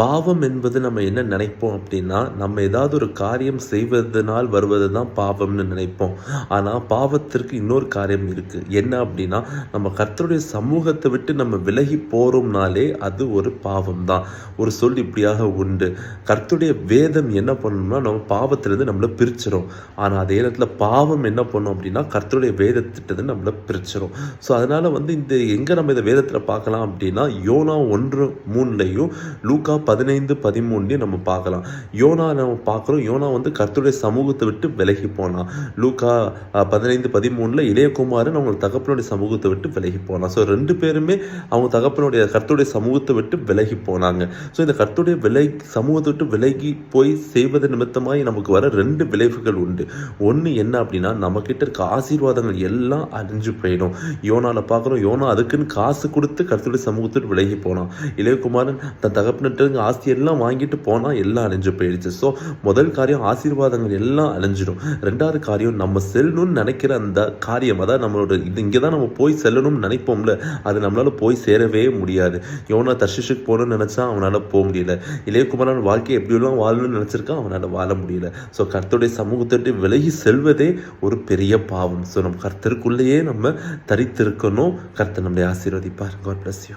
பாவம் என்பது நம்ம என்ன நினைப்போம் அப்படின்னா நம்ம ஏதாவது ஒரு காரியம் செய்வதனால் வருவது தான் பாவம்னு நினைப்போம். ஆனால் பாவத்திற்கு இன்னொரு காரியம் இருக்குது என்ன அப்படின்னா நம்ம கர்த்தருடைய சமூகத்தை விட்டு நம்ம விலகி போகிறோம்னாலே அது ஒரு பாவம் தான் ஒரு சொல் இப்படியாக உண்டு. கர்த்தருடைய வேதம் என்ன பண்ணணும்னா நம்ம பாவத்திலேருந்து நம்மளை பிரிச்சிடும் ஆனால் அதே நேரத்தில் பாவம் என்ன பண்ணும் அப்படின்னா கர்த்தருடைய வேதத்திட்டது நம்மளை பிரிச்சிடும் ஸோ அதனால் வந்து இந்த எங்கே நம்ம இந்த வேதத்தில் பார்க்கலாம் அப்படின்னா யோனா ஒன்று மூணுலையும் லூக்கா பதினைந்து பதிமூணுலையும் நம்ம பார்க்கலாம். யோனா நம்ம பார்க்குறோம். யோனா வந்து கர்த்தருடைய சமூகத்தை விட்டு விலகி போனான் லூக்கா பதினைந்து பதிமூணில் இளையகுமாரன் அவங்க தகப்பனுடைய சமூகத்தை விட்டு விலகி போனான் ஸோ ரெண்டு பேருமே அவங்க தகப்பனுடைய கர்த்தருடைய சமூகத்தை விட்டு விலகி போனாங்க. ஸோ இந்த கர்த்தருடைய விலை சமூகத்தை விட்டு விலகி போய் செய்வது நிமித்தமாக நமக்கு வர ரெண்டு விளைவுகள் உண்டு. ஒன்று என்ன அப்படின்னா நம்மக்கிட்ட இருக்க ஆசீர்வாதங்கள் எல்லாம் அழிஞ்சு போயிடும். யோனாவில் பார்க்குறோம். யோனா அதுக்குன்னு காசு கொடுத்து கர்த்தருடைய சமூகத்தை விட்டு விலகி போனான். இளையகுமாரன் தன் தகப்பனிட்டு ஆஸ்தி எல்லாம் வாங்கிட்டு போனால் எல்லாம் அழிஞ்சு போயிடுச்சு. ஸோ முதல் காரியம் ஆசீர்வாதங்கள் எல்லாம் அழிஞ்சிடும். ரெண்டாவது காரியம் நம்ம செல்லணும்னு நினைக்கிற அந்த காரியம் அதான் நம்மளோட இது இங்கே தான் நம்ம போய் செல்லணும்னு நினைப்போம்ல அது நம்மளால் போய் சேரவே முடியாது. யோனா தர்ஷிஷுக்கு போகணும்னு நினச்சா அவனால் போக முடியல. இளையகுமாரன் வாழ்க்கை எப்படியெல்லாம் வாழணும்னு நினச்சிருக்கான் அவனால் வாழ முடியல. ஸோ கர்த்தருடைய சமூகத்தை விலகி செல்வதே ஒரு பெரிய பாவம். ஸோ நம்ம கர்த்தருக்குள்ளேயே நம்ம தரித்திருக்கணும். கர்த்தர் நம்மளை ஆசீர்வதிப்பார். God bless you